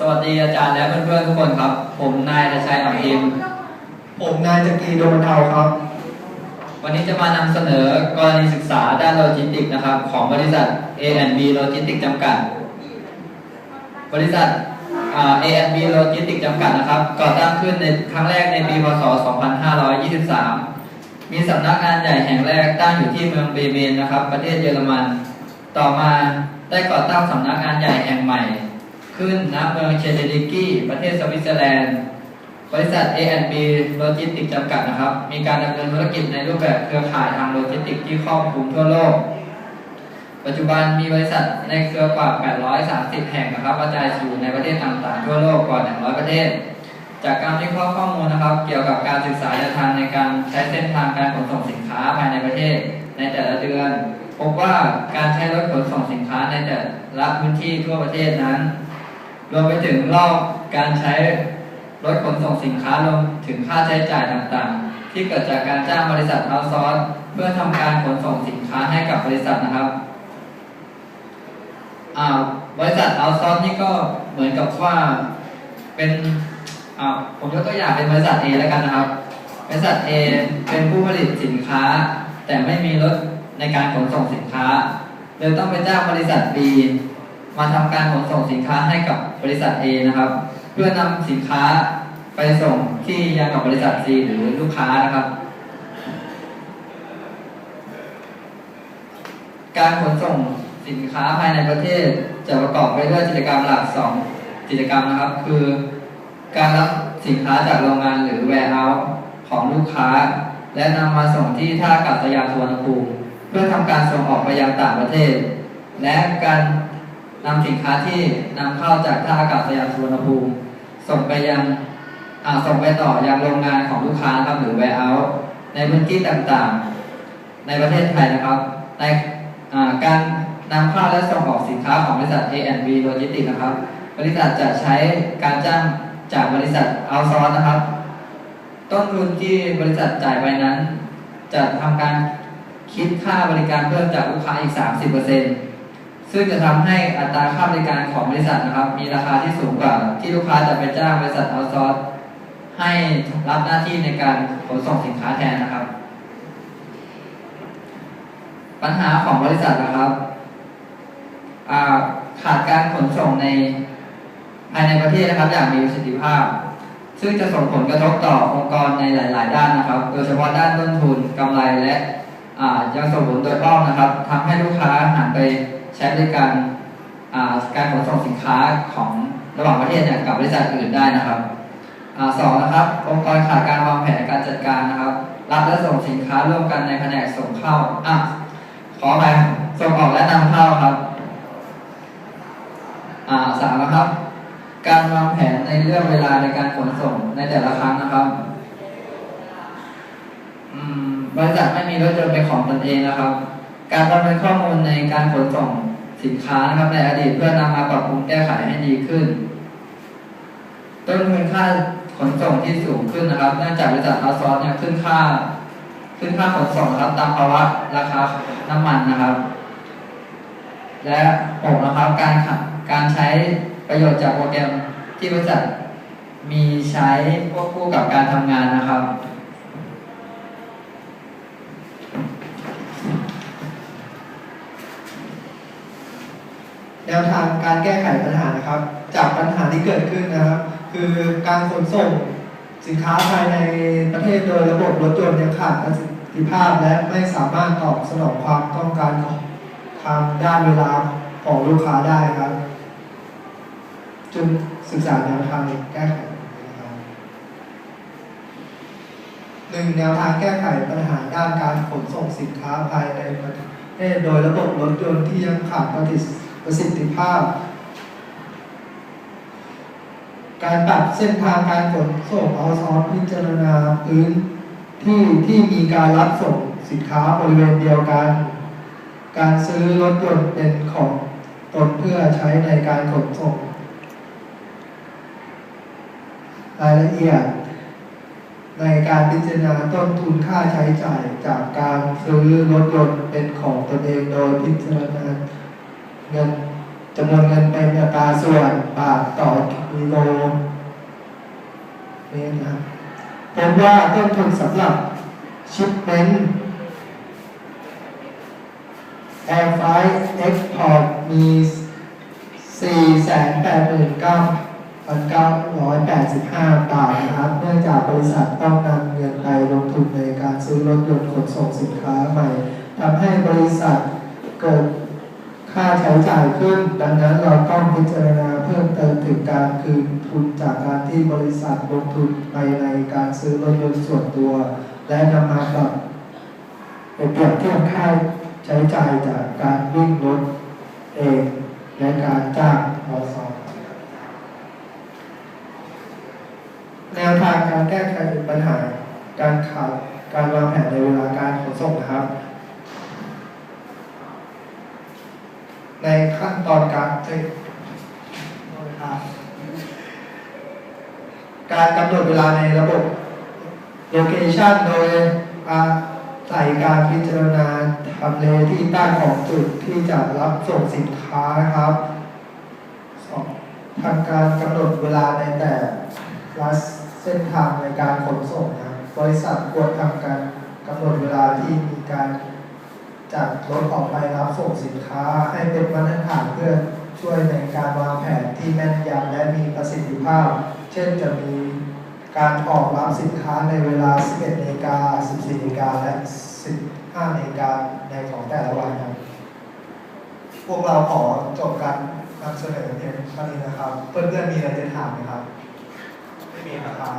สวัสดีอาจารย์และเพื่อนๆทุกคนครับ ผมนายชัยอัมพิมพ์ผมนายจักรีโดมบรรเทาครับ วันนี้จะมานำเสนอกรณีศึกษาด้านโลจิสติกส์นะครับ ของบริษัท A&B Logistics จำกัด บริษัทอ่า A&B Logistics จำกัดนะครับก่อตั้งขึ้นในครั้งแรกในปีพศ 2523 มีสำนักงานใหญ่แห่งแรกตั้งอยู่ที่เมืองเบเมนนะครับ ประเทศเยอรมัน ต่อมาได้ก่อตั้งสำนักงานใหญ่แห่งใหม่ ขึ้นณเมืองเชเดริกี้ประเทศสวิตเซอร์แลนด์ บริษัท A&B l o g i s t i c จำกัดนะครับ มีการดำเนินธุรกิจในรูปแบบเครือข่ายทางโลจิสติกที่ครอบคลุมทั่วโลก ปัจจุบันมีบริษัทในเครือกว่า 830 แห่งนะครับกระจายอยู่ในประเทศต่างๆ ทั่วโลกกว่า 100 ประเทศจากการวิเคราะห์ข้อมูลนะครับ เกี่ยวกับการศึกษาแนวทางในการใช้เส้นทางการขนส่งสินค้าภายในประเทศ ในแต่ละเดือน พบว่าการใช้รถขนส่งสินค้าในแต่ละพื้นที่ทั่วประเทศนั้น รวมไปถึงรอบการใช้รถขนส่งสินค้ารวมถึงค่าใช้จ่ายต่างๆ ที่เกิดจากการจ้างบริษัทเอาซอร์สเพื่อทำการขนส่งสินค้าให้กับบริษัทนะครับบริษัทเอาซอร์สนี่ก็เหมือนกับว่าเป็นผมยกตัวอย่างเป็นบริษัท A แล้วกันนะครับ บริษัท A เป็นผู้ผลิตสินค้า แต่ไม่มีรถในการขนส่งสินค้าเลยต้องไปจ้างบริษัท B มาทำการขนส่งสินค้าให้กับบริษัท A นะครับ เพื่อนำสินค้าไปส่งที่ยังกับบริษัท C หรือลูกค้านะครับ การขนส่งสินค้าภายในประเทศจะประกอบไปด้วยกิจกรรมหลัก 2 กิจกรรมนะครับ คือการรับสินค้าจากโรงงานหรือ warehouse ของลูกค้า และนำมาส่งที่ท่าอากาศยานสุวรรณภูมิเพื่อทำการส่งออกไปยังต่างประเทศ และการ นำสินค้าที่นำเข้าจากท่าอากาศยานสุวรรณภูมิส่งไปยังส่งไปต่อยังโรงงานของลูกค้านะครับหรือ warehouse ในพื้นที่ต่างๆ ในประเทศไทยนะครับ ในการนำเข้าและส่งออกสินค้าของบริษัท A&B Logistics นะครับ บริษัทจะใช้การจ้างจากบริษัทเอาซอร์นะครับ ต้นทุนที่บริษัทจ่ายไปนั้น จะทำการคิดค่าบริการเพิ่มจากลูกค้าอีก 30% ซึ่งจะทำให้อัตราค่าบริการของบริษัทนะครับ มีราคาที่สูงกว่า ที่ลูกค้าจะไปจ้างบริษัทเอาซอร์สให้รับหน้าที่ในการขนส่งสินค้าแทนนะครับ ปัญหาของบริษัทนะครับาขาดการขนส่งในภายในประเทศนะครับ อย่างมีประสิทธิภาพ ซึ่งจะส่งผลกระทบต่อองค์กรในหลาย ๆ ด้านนะครับ โดยเฉพาะด้านต้นทุนกำไรและยังส่งผลโดยอ้อมนะครับทำให้ลูกค้าหันไป ใช้บริการการขนส่งสินค้าของระหว่างประเทศเนี่ยกับบริษัทอื่นได้นะครับอสองนะครับองค์กรขาดการวางแผนการจัดการนะครับ รับและส่งสินค้าร่วมกันในแผนกส่งเข้าอะขอไปส่งออกและนำเข้าครับอ่าสามนะครับ การวางแผนในเรื่องเวลาในการขนส่งในแต่ละครั้งนะครับบริษัทไม่มีรถยนต์เป็นของตนเองนะครับ การประเมินข้อมูลในการขนส่ง สินค้านะครับในอดีตเพื่อนำมาปรับปรุงแก้ไขให้ดีขึ้น ต้นทุนค่าขนส่งที่สูงขึ้นนะครับ เนื่องจากบริษัทอาซอร์เนี่ยขึ้นค่า ขึ้นค่าขนส่งนะครับ ตามภาวะราคาน้ำมันนะครับ และหกนะครับการขับการใช้ประโยชน์จากโปรแกรมที่บริษัทมีใช้ควบคู่กับการทำงานนะครับ แนวทางการแก้ไขปัญหานะครับ จากปัญหาที่เกิดขึ้นนะครับ คือการขนส่งสินค้าภายในประเทศโดยระบบรถยนต์ยังขาดประสิทธิภาพ และไม่สามารถตอบสนองความต้องการของทางด้านเวลาของลูกค้าได้ครับจึงศึกษาแนวทางแก้ไขนะครับหนึ่งแนวทางแก้ไขปัญหาด้านการขนส่งสินค้าภายในประเทศโดยระบบรถยนต์ที่ยังขาดประสิทธิ ประสิทธิภาพ การปรับเส้นทางการขนส่งเอาซอสพิจารณาพื้นที่ที่มีการรับส่งสินค้าบริเวณเดียวกัน การซื้อรถยนต์เป็นของตนเพื่อใช้ในการขนส่งรายละเอียด ในการพิจารณาต้นทุนค่าใช้จ่ายจากการซื้อรถยนต์เป็นของตนเองโดยพิจารณา เงินจำนวนเงินเป็นอัตราส่วนบาทต่อกิโลเมตรนะครับพบว่าต้นทุนสำหรับชิปเมนต์ Air Flight Export มี489,985 บาทนะครับ เนื่องจากบริษัทต้องนำเงินไปลงทุนในการซื้อรถยนต์ขนส่งสินค้าใหม่ทำให้บริษัทเกิด ค่าใช้จ่ายขึ้น ดังนั้นเราต้องพิจารณาเพิ่มเติมถึงการคืนทุนจากการที่บริษัทลงทุนไปในการซื้อรถยนต์ส่วนตัว และนำมาปรับเปรียบเทียบค่าใช้จ่ายจากการวิ่งรถเองและการจ้างอสอแนวทางการแก้ไขปัญหา การขาดการวางแผนในเวลาการขนส่งนะครับ ในขั้นตอนการเอ้ยโทษครับการกำหนดเวลาในระบบ location โดยอาศัยการพิจารณาทำเลที่ตั้งของจุดที่จะรับส่งสินค้านะครับสองทำการกำหนดเวลาในแต่ละเส้นทางในการขนส่งนะครับบริษัทควรทำการกำหนดเวลาที่มีการ จัดรถออกไปรับส่งสินค้าให้เป็นมาตรฐานเพื่อช่วยในการวางแผนที่แม่นยำและมีประสิทธิภาพ เช่นจะมีการออกรับสินค้าในเวลา 11นาฬิกา14นาฬิกาและ 15นาฬิกาในของแต่ละวันครับ พวกเราขอจบการนำเสนอเพียงเท่านี้นะครับ เพื่อนๆมีอะไรจะถามไหมครับ ไม่มีนะครับ